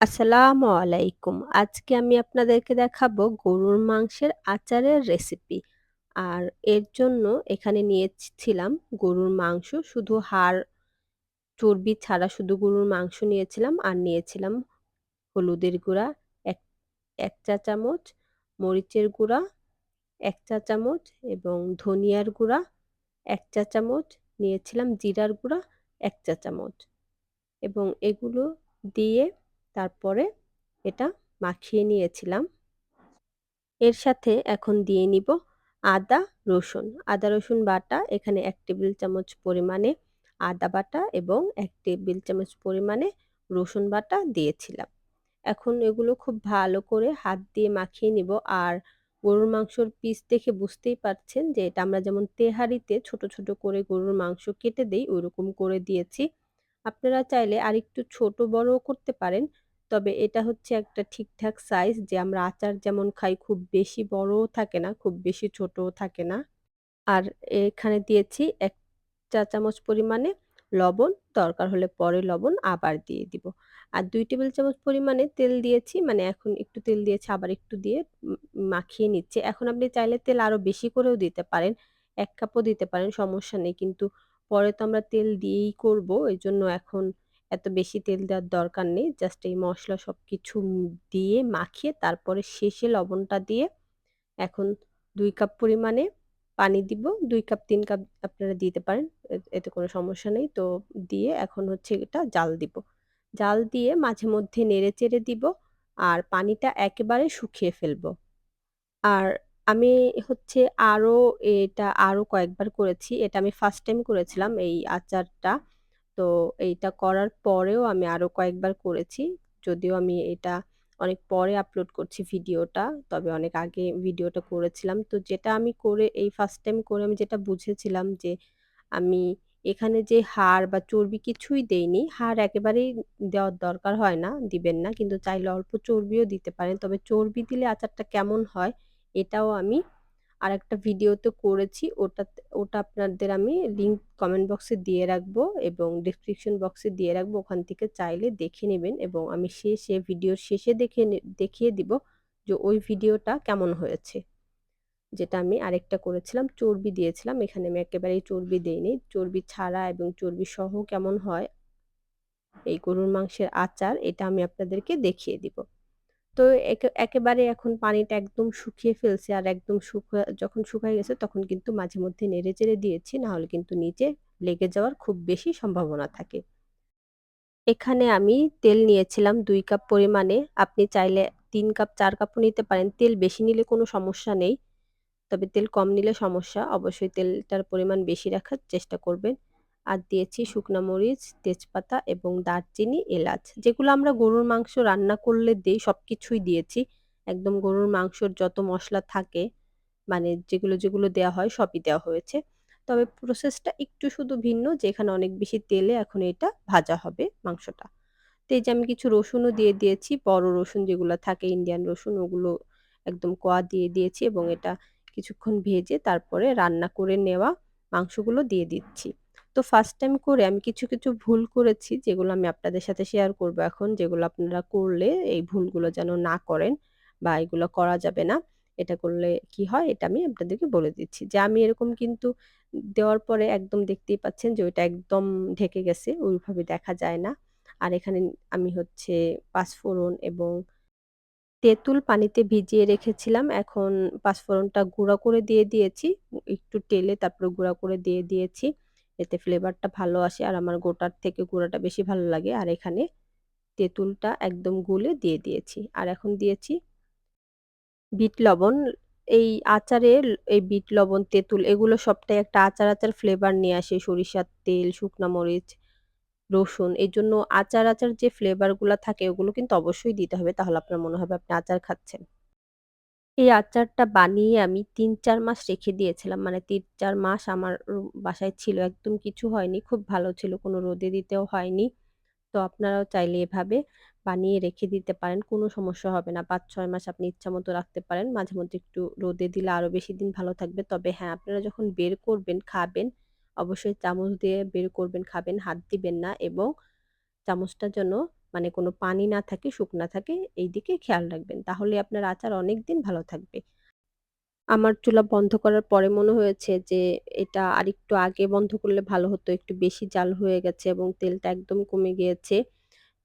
আসসালামু আলাইকুম। আজকে আমি আপনাদেরকে দেখাবো গরুর মাংসের আচারের রেসিপি। আর এর জন্য এখানে নিয়েছিলাম গরুর মাংস, শুধু হাড়, চর্বি ছাড়া শুধু গরুর মাংস নিয়েছিলাম। আর নিয়েছিলাম হলুদের গুঁড়া ১ ১ চা চামচ, মরিচের গুঁড়া এক চা চামচ এবং ধনিয়ার গুঁড়া এক চা চামচ, নিয়েছিলাম জিরার গুঁড়া এক চা চামচ এবং এগুলো দিয়ে তারপরে এটা মাখিয়ে নিয়েছিলাম। এর সাথে এখন দিয়ে নিব আদা, রসুন। আদা রসুন বাটা এখানে এক টেবিল চামচ পরিমাণে আদা বাটা এবং এক টেবিল চামচ পরিমাণে রসুন বাটা দিয়েছিলাম। এখন এগুলো খুব ভালো করে হাত দিয়ে মাখিয়ে নিব। আর গরুর মাংসর পিস দেখে বুঝতেই পারছেন যে এটা আমরা যেমন তেহারিতে ছোট, ছোট করে গরুর মাংস কেটে দেই ওইরকম করে দিয়েছি। আপনারা চাইলে আরেকটু ছোট বড়ও করতে পারেন। তবে এটা হচ্ছে একটা ঠিকঠাক সাইজ যে আমরা আচার যেমন খাই খুব বেশি বড়ও থাকে না, খুব বেশি ছোটও থাকে না। আর এখানে দিয়েছি ১ চা চামচ পরিমাণে লবণ, দরকার হলে পরে লবণ আবার দিয়ে দিব। আর দুই টেবিল চামচ পরিমাণে তেল দিয়েছি, মানে এখন একটু তেল দিয়েছি আবার একটু দিয়ে মাখিয়ে নিচ্ছি। এখন আপনি চাইলে তেল আরও বেশি করেও দিতে পারেন। এক কাপও দিতে পারেন, সমস্যা নেই। কিন্তু পরে তো আমরা তেল দিয়েই করব। এজন্য এখন এত বেশি তেল দেওয়ার দরকার নেই। জাস্ট এই মশলা সব কিছু দিয়ে মাখিয়ে তারপরে শেষে লবণটা দিয়ে এখন দুই কাপ পরিমাণে পানি দিব। দুই কাপ, তিন কাপ আপনারা দিতে পারেন। এতে কোনো সমস্যা নেই। তো দিয়ে এখন হচ্ছে এটা জাল দিব। জাল দিয়ে মাঝে মধ্যে নেড়ে চেড়ে দিব। আর পানিটা একেবারে শুকিয়ে ফেলব। আর আমি হচ্ছে আরও এটা আরও কয়েকবার করেছি। এটা আমি ফার্স্ট টাইম করেছিলাম এই আচারটা। তো এইটা করার পরেও আমি আরও কয়েকবার করেছি। যদিও আমি এটা অনেক পরে আপলোড করছি ভিডিওটা। তবে অনেক আগে ভিডিওটা করেছিলাম। তো যেটা আমি করে এই ফার্স্ট টাইম করে আমি যেটা বুঝেছিলাম যে আমি এখানে যে হাড় বা চর্বি কিছুই দেইনি। হাড় একেবারেই দেওয়ার দরকার হয় না, দিবেন না। কিন্তু চাইলে অল্প চর্বিও দিতে পারেন। তবে চর্বি দিলে আচারটা কেমন হয় এটাও আমি আরেকটা ভিডিওতে করেছি। ওটাতে, ওটা আপনাদের আমি লিংক কমেন্ট বক্সে দিয়ে রাখব এবং ডেসক্রিপশন বক্সে দিয়ে রাখব। ওখান থেকে চাইলে দেখে নেবেন এবং আমি শেষে ভিডিওর শেষে দেখে দেখিয়ে দিব যে ওই ভিডিওটা কেমন হয়েছে। যেটা আমি আরেকটা করেছিলাম, চর্বি দিয়েছিলাম। এখানে আমি একেবারেই চর্বি দেইনি। চর্বি ছাড়া এবং চর্বি সহ কেমন হয়, এই গরুর মাংসের আচার, এটা আমি আপনাদেরকে দেখিয়ে দিব। তো একে, একেবারে এখন পানিটা একদম শুকিয়ে ফেলছে আর একদম শুকা, যখন শুকায় গেছে তখন কিন্তু মাঝে মধ্যে নেড়ে চেড়ে দিয়েছি। না হলে কিন্তু নিচে লেগে যাওয়ার খুব বেশি সম্ভাবনা থাকে। এখানে আমি তেল নিয়েছিলাম দুই কাপ পরিমাণে। আপনি চাইলে তিন কাপ, চার কাপও নিতে পারেন। তেল বেশি নিলে কোনো সমস্যা নেই। তবে তেল কম নিলে সমস্যা। অবশ্যই তেলটার পরিমাণ বেশি রাখার চেষ্টা করবেন। আর দিয়েছি শুকনো মরিচ, তেজপাতা এবং দারচিনি, এলাচ। যেগুলো আমরা গরুর মাংস রান্না করলে দেই সবকিছুই দিয়েছি। একদম গরুর মাংসর যত মশলা থাকে মানে যেগুলো, যেগুলো দেয়া হয় সবই দেওয়া হয়েছে। তবে প্রসেসটা একটু শুধু ভিন্ন যেখানে অনেক বেশি তেলে এখন এটা ভাজা হবে মাংসটা। তো এই যে আমি কিছু রসুনও দিয়ে দিয়েছি। বড় রসুন যেগুলো থাকে ইন্ডিয়ান রসুন ওগুলো একদম কোয়া দিয়ে দিয়েছি এবং এটা কিছুক্ষণ ভেজে তারপরে রান্না করে নেওয়া মাংসগুলো দিয়ে দিচ্ছি। তো ফার্স্ট টাইম করে আমি কিছু, কিছু ভুল করেছি যেগুলো আমি আপনাদের সাথে শেয়ার করব এখন। যেগুলো আপনারা করলে এই ভুলগুলো যেন না করেন বা এগুলো করা যাবে না। এটা করলে কি হয় এটা আমি আপনাদেরকে বলে দিচ্ছি। যে আমি এরকম কিন্তু দেওয়ার পরে একদম দেখতেই পাচ্ছেন যে ওইটা একদম ঢেকে গেছে। ওইভাবে দেখা যায় না। আর এখানে আমি হচ্ছে পাঁচফোড়ন এবং তেঁতুল পানিতে ভিজিয়ে রেখেছিলাম। এখন পাঁচফোড়নটা গুঁড়া করে দিয়ে দিয়েছি। একটু টেলে তারপরে গুঁড়া করে দিয়ে দিয়েছি। এতে ফ্লেভারটা ভালো আসে আর আমার গোটার থেকে গুঁড়াটা বেশি ভালো লাগে। আর এখানে তেঁতুলটা একদম গুলে দিয়ে দিয়েছি। আর এখন দিয়েছি বিট লবণ। এই আচারে এই বিট লবণ, তেঁতুল এগুলো সবটাই একটা আচার, আচার ফ্লেভার নিয়ে আসে। সরিষার তেল, শুকনা মরিচ, রসুন এজন্য আচার, আচার যে ফ্লেভারগুলো থাকে ওগুলো কিন্তু অবশ্যই দিতে হবে। তাহলে আপনার মনে হবে আপনি আচার খাচ্ছেন। এই আচারটা বানিয়ে আমি ৩-৪ মাস রেখে দিয়েছিলাম। মানে ৩-৪ মাস আমার বাসায় ছিল। একদম কিছু হয়নি। খুব ভালো ছিল। কোনো রোদে দিতেও হয়নি। তো আপনারাও চাইলে এভাবে বানিয়ে রেখে দিতে পারেন। কোনো সমস্যা হবে না। ৫-৬ মাস আপনি ইচ্ছামতো রাখতে পারেন। মাঝে মধ্যে একটু রোদে দিলে আরও বেশি দিন ভালো থাকবে। তবে হ্যাঁ, আপনারা যখন বের করবেন, খাবেন, অবশ্যই চামচ দিয়ে বের করবেন, খাবেন। হাত দিবেন না এবং চামচটা যেন মানে কোনো পানি না থাকে, শুকনা থাকে এই দিকে খেয়াল রাখবেন। তাহলে আপনার আচার অনেক দিন ভালো থাকবে। আমার চুলা বন্ধ করার পরে মনে হয়েছে যে এটা আরেকটু আগে বন্ধ করলে ভালো হতো। একটু বেশি জাল হয়ে গেছে এবং তেলটা একদম কমে গিয়েছে।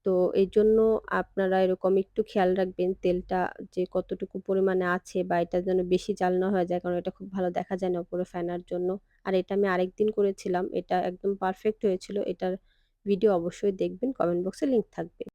তো এই জন্য আপনারা এরকম একটু খেয়াল রাখবেন তেলটা যে কতটুকু পরিমাণে আছে বা এটা যেন বেশি জাল না হয়ে যায়। কারণ এটা খুব ভালো দেখা যায় না উপরে ফেনার জন্য। আর এটা আমি আরেকদিন করেছিলাম। এটা একদম পারফেক্ট হয়েছিল। এটার ভিডিও অবশ্যই দেখবেন। কমেন্ট বক্সে লিঙ্ক থাকবে।